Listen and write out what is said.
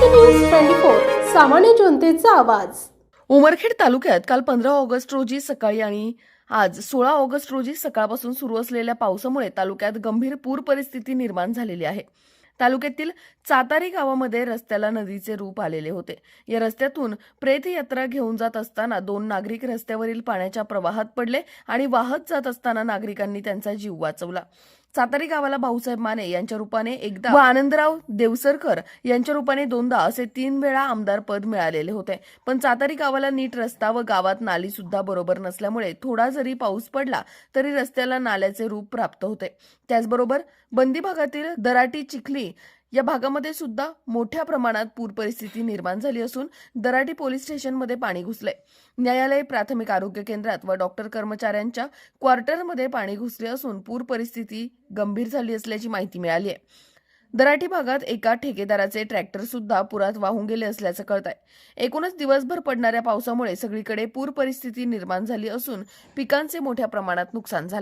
News twenty four सामान्य जनतेचा आवाज. उमरखेड तालुक्यात काल पंधरा ऑगस्ट रोजी सकाळी आणि आज सोळा ऑगस्ट रोजी सकाळपासून सुरू असलेल्या पावसामुळे तालुक्यात गंभीर पूर परिस्थिती निर्माण झालेली आहे. तालुक्यातील चातारी गावामध्ये रस्त्याला नदीचे रूप आलेले होते. या रस्त्यातून प्रेत यात्रा घेऊन जात असताना दोन नागरिक रस्त्यावरील पाण्याच्या प्रवाहात पडले आणि वाहत जात असताना नागरिकांनी त्यांचा जीव वाचवला. सातारी गावाला भाऊसाहेब माने यांच्या रूपाने एकदा व. आनंदराव देवसरकर यांच्या रूपाने दोनदा असे तीन वेळा आमदार पद मिळालेले होते. पण सातारी गावाला नीट रस्ता व गावात नाली सुद्धा बरोबर नसल्यामुळे थोडा जरी पाऊस पडला तरी रस्त्याला नाल्याचे रूप प्राप्त होते. त्याचबरोबर बंदी भागातील दराटी चिखली या भागामध्ये सुद्धा मोठ्या प्रमाणात पूर परिस्थिती निर्माण झाली असून दराटी पोलीस स्टेशनमध्ये पाणी घुसले न्यायालय प्राथमिक आरोग्य केंद्रात व डॉक्टर कर्मचाऱ्यांच्या क्वार्टरमध्ये पाणी घुसले असून पूर परिस्थिती गंभीर झाली असल्याची माहिती मिळाली आहे दराठी भागात एका ठेकेदाराचे ट्रॅक्टर सुद्धा पुरात वाहून गेले असल्याचं कळत आहे एकूणच दिवसभर पडणाऱ्या पावसामुळे सगळीकडे पूर परिस्थिती निर्माण झाली असून पिकांचे मोठ्या प्रमाणात नुकसान झाले.